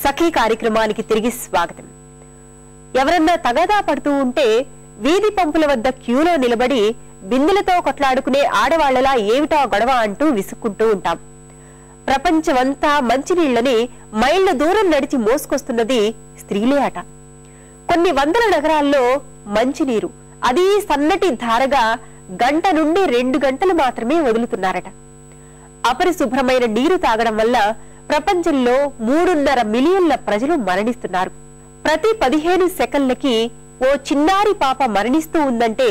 సఖీ కార్యక్రమానికి తిరిగి స్వాగతం. ఎవరన్నా తగదా పడుతూ ఉంటే వీధి పంపుల వద్ద క్యూలో నిలబడి బిందెలతో కొట్లాడుకునే ఆడవాళ్ళలా ఏమిటా గొడవ అంటూ విసుక్కుంటూ ఉంటాం. ప్రపంచమంతా మంచినీళ్ళని మైళ్ళ దూరం నడిచి మోసుకొస్తున్నది స్త్రీలే అట. కొన్ని వందల నగరాల్లో మంచినీరు అది సన్నటి ధారగా గంట నుండి రెండు గంటలు మాత్రమే వదులుతున్నారట. అపరిశుభ్రమైన నీరు తాగడం వల్ల ప్రపంచంలో మూడున్నర మిలియన్ల ప్రజలు మరణిస్తున్నారు. ప్రతి పదిహేను సెకండ్లకి ఓ చిన్నారి పాప మరణిస్తూ ఉందంటే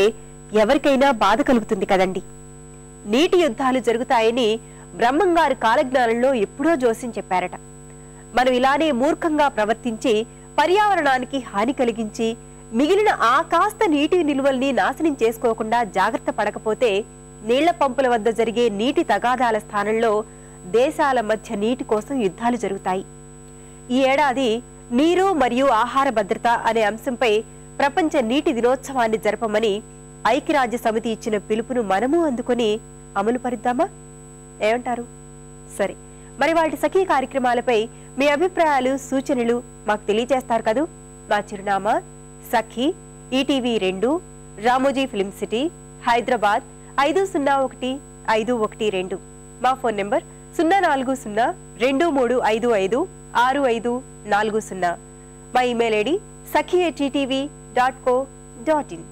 ఎవరికైనా బాధ కలుగుతుంది కదండి. నీటి యుద్ధాలు జరుగుతాయని బ్రహ్మంగారు కాలజ్ఞానంలో ఎప్పుడో జోసిం చెప్పారట. మనం ఇలానే మూర్ఖంగా ప్రవర్తించి పర్యావరణానికి హాని కలిగించి మిగిలిన ఆ కాస్త నీటి నిల్వల్ని నాశనం చేసుకోకుండా జాగ్రత్త పడకపోతే నీళ్ళ పంపుల వద్ద జరిగే నీటి తగాదాల స్థానంలో దేశాల మధ్య నీటి కోసం యుద్ధాలు జరుగుతాయి. ఈ ఏడాది నీరు మరియు ఆహార భద్రత అనే అంశంపై ప్రపంచ నీటి దినోత్సవాన్ని జరపమని ఐక్యరాజ్య సమితి ఇచ్చిన పిలుపును మనము అందుకొని అమలు పరుద్దామా? ఏమంటారు? సరే. మరి వాటి సఖీ కార్యక్రమాలపై మీ అభిప్రాయాలు సూచనలు మాకు తెలియజేస్తారు కదూ? మా చిరునామా సఖీ ఈటీవీ రెండు రామోజీ ఫిలిం సిటీ హైదరాబాద్ ఐదు సున్నా ఒకటి ఐదు ఒకటి రెండు. మా ఫోన్ నెంబర్ సున్నా నాలుగు సున్నా రెండు మూడు ఐదు ఐదు ఆరు ఐదు నాలుగు సున్నా. మా email ID Sakhi dot co dot in.